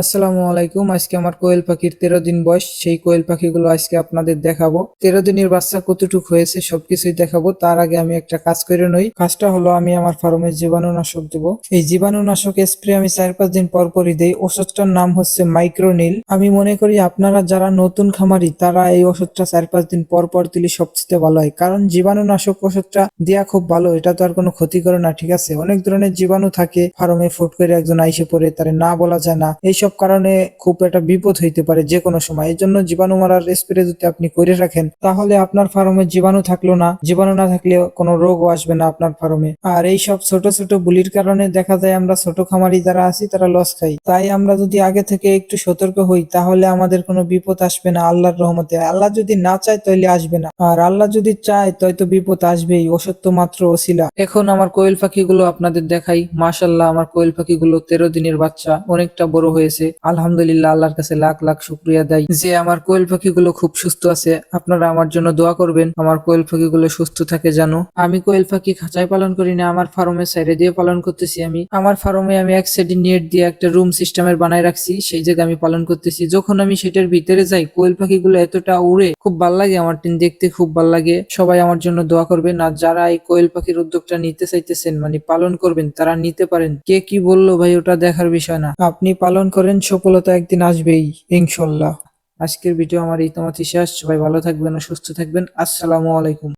আসসালামু আলাইকুম। আজকে আমার কোয়েল পাখির তেরো দিন বয়স। সেই কোয়েল পাখিগুলো আজকে আপনাদের দেখাবো। তেরো দিনের বাচ্চা কতটুক হয়েছে সবকিছুই দেখাবো। তার আগে আমি একটা কাজ করে নই। কাজটা হলো আমি আমার ফার্মে জীবাণুনাশক দেবো। এই জীবাণুনাশক স্প্রে আমি চার পাঁচ দিন পর পরই দেই। ওষুধটার নাম হচ্ছে মাইক্রোনিল। আমি মনে করি আপনারা যারা নতুন খামারি, তারা এই ওষুধটা চার পাঁচ দিন পর পর দিলে সবচেয়ে ভালো হয়। কারণ জীবাণুনাশক ওষুধটা দেওয়া খুব ভালো। এটা তো আর কোনো ক্ষতি করে না, ঠিক আছে? অনেক ধরনের জীবাণু থাকে। ফার্মে ফুট করে একজন আইসে পড়ে, তারে না বলা যায় না। এইসব কারণে খুব একটা বিপদ হইতে পারে যে কোনো সময়। এই জন্য জীবাণু মারার স্প্রে যদি আপনি করে রাখেন, তাহলে আপনার ফার্মে জীবাণু থাকল না। জীবাণু না থাকলে কোনো রোগও আসবে না আপনার ফার্মে। আর এই সব ছোট ছোট বুলির কারণে দেখা যায় আমরা ছোট খামারি যারা আছি, তারা লস খাই। তাই আমরা যদি আগে থেকে একটু সতর্ক হই, তাহলে আমাদের কোনো বিপদ আসবে না আল্লাহর রহমতে। আল্লাহ যদি না চায় তাহলে আসবে না। আর আল্লাহ যদি চায়, তাই তো বিপদ আসবেই। তো মাত্র ওসিলা। এখন আমার কোয়েল পাখিগুলো আপনাদের দেখাই। মাশাল্লাহ আমার কোয়েল পাখিগুলো তেরো দিনের বাচ্চা। অনেকটা বড় হয়েছে। আলহামদুলিল্লাহ, আল্লাহর কাছে লাখ লাখ শুক্রিয়া দেয় যে আমার কোয়েল পাখিগুলো খুব সুস্থ আছে, আপনারা আমার জন্য দোয়া করবেন। আমার কোয়েল পাখিগুলো সুস্থ থাকে জানো। আমি কোয়েল পাখি খাঁচায় পালন করি না, আমার ফার্মে সাইডে দিয়ে পালন করতেছি আমি। আমার ফার্মে আমি এক সাইডে নেট দিয়ে একটা রুম সিস্টেমের বানায় রাখছি, সেই জায়গায় আমি পালন করতেছি। যখন আমি সেটার ভিতরে যাই, কোয়েল পাখিগুলো এতটা উড়ে, খুব ভালো লাগে আমার টিন দেখতে, খুব ভালো লাগে। সবাই আমার জন্য দোয়া করবেন। আর যারা এই কোয়েল পাখির উদ্যোগটা নিতে চাইতেছেন মানে পালন করবেন, তারা নিতে পারেন। কে কি বলল ভাই, ওটা দেখার বিষয় না। আপনি পালন করেন, সফলতা একদিন আসবেই ইনশাল্লাহ আজকের ভিডিও আমার এই তোমার শেষ। সবাই ভালো থাকবেন, সুস্থ থাকবেন। আসসালামু আলাইকুম।